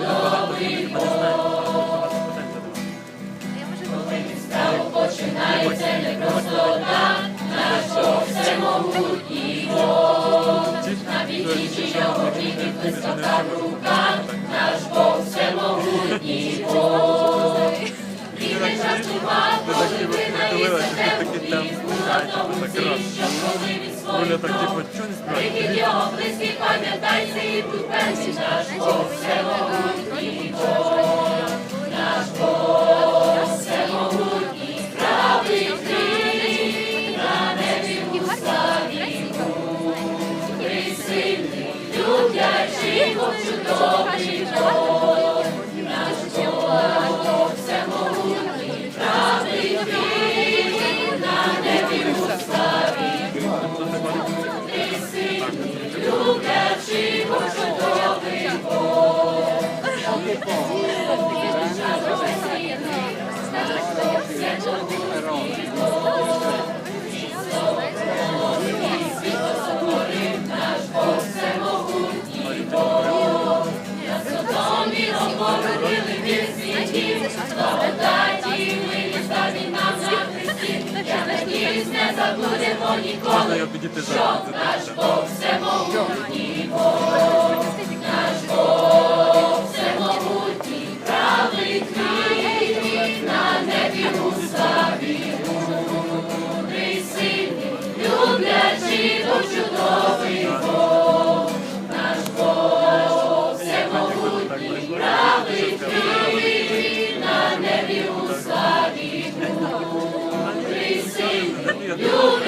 чудовий Бог. Коли справу починається не просто так, нашого всемогутній Бог. На вічі його віки висока в руках, наш Бог всемогутній Бог. Він не жартував, коли ти навіть себе що коли він Оля так типу, пам'ятайся і будь перший наш Бог. Не забудемо ніколи, що наш Бог всемогутній сильний,